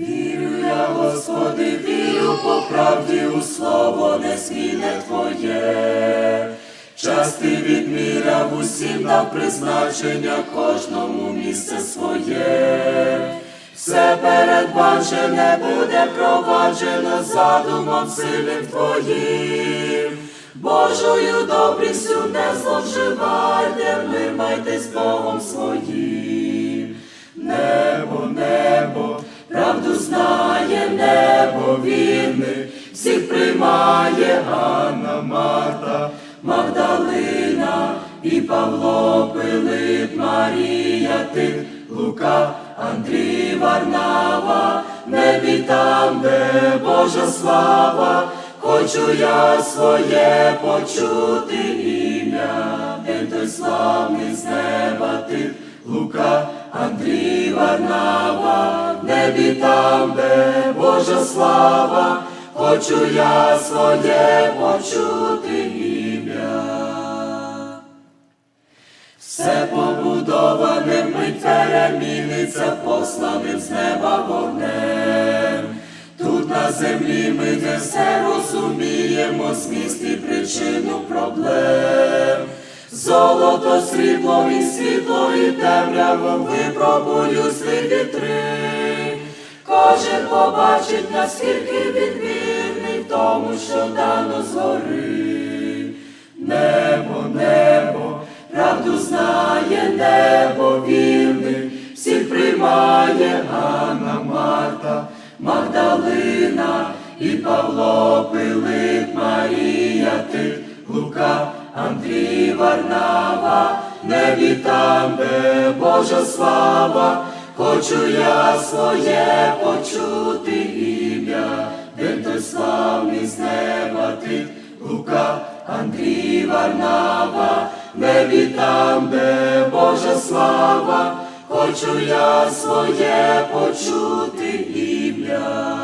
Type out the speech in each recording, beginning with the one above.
Вірю я, Господи, вірю по правді у слово незмінне Твоє. Час ти відміряв усім дав призначення кожному місце своє. Все передбачене буде проваджено задумом сильним Твоїм. Божою добрістю не зловживайте, мир майте з Богом своїм. Небо, небо, знає, небо вірне, всіх приймає Ганна, Марта, Магдалина і Павло, Пилип, Марія, Тит, Лука, Андрій, Варнава, небі там, де Божа слава, хочу я своє почути ім'я, день той славний з неба Тит, Лука, Андрій, Варнава, небі там, де Божа слава, хочу я своє почути ім'я. Все побудоване мить переміниться, посланим з неба вогнем. Тут на землі ми не все розуміємо, зміст і причину проблем. Золото, срібло і світло і темряву випробую злі вітри. Кожен побачить, наскільки він вірний в тому, що дано згори. Небо, небо, правду знає, небо вірний, всіх приймає Ганна, Марта, Магдалина і Павло, Пилип, Марія, Тит, Лука, Андрій, Варнава, небі там, де Божа слава, хочу я своє почути ім'я, день той славний з неба Тит, Лука, Андрій, Варнава, небі там, де Божа слава, хочу я своє почути ім'я.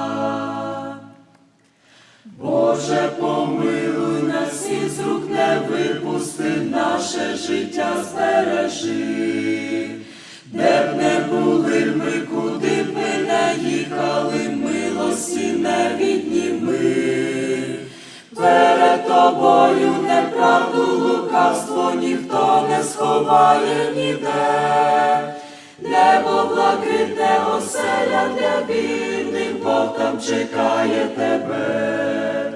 Боже, помилуй нас і з рук не випусти, наше життя збережи. Тобою неправду, лукавство ніхто не сховає ніде. Небо блакитне оселя для вірних, Бог там чекає тебе.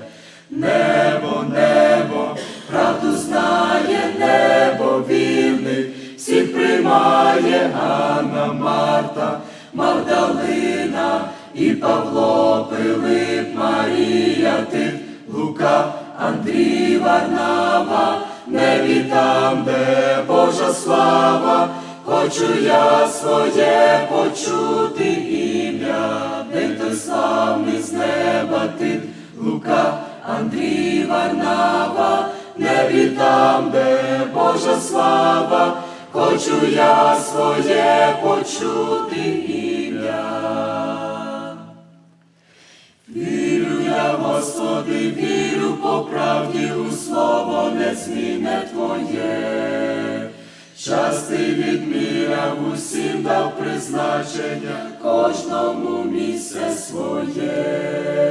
Небо, небо, правду знає, небо вірних, всіх приймає Ганна, Марта, Магдалина і Павло, Пилип, Марія, Тит, Лука, Андрій, Варнава, небі там, де Божа слава, хочу я своє почути ім'я, день той славний з неба Тит, Лука, Андрій, Варнава, небі там, де Божа слава, хочу я своє почути ім'я. Вірю я, Господи, вірю незмінне Твоє. Час ти відміряв усім дав призначення, кожному місце своє.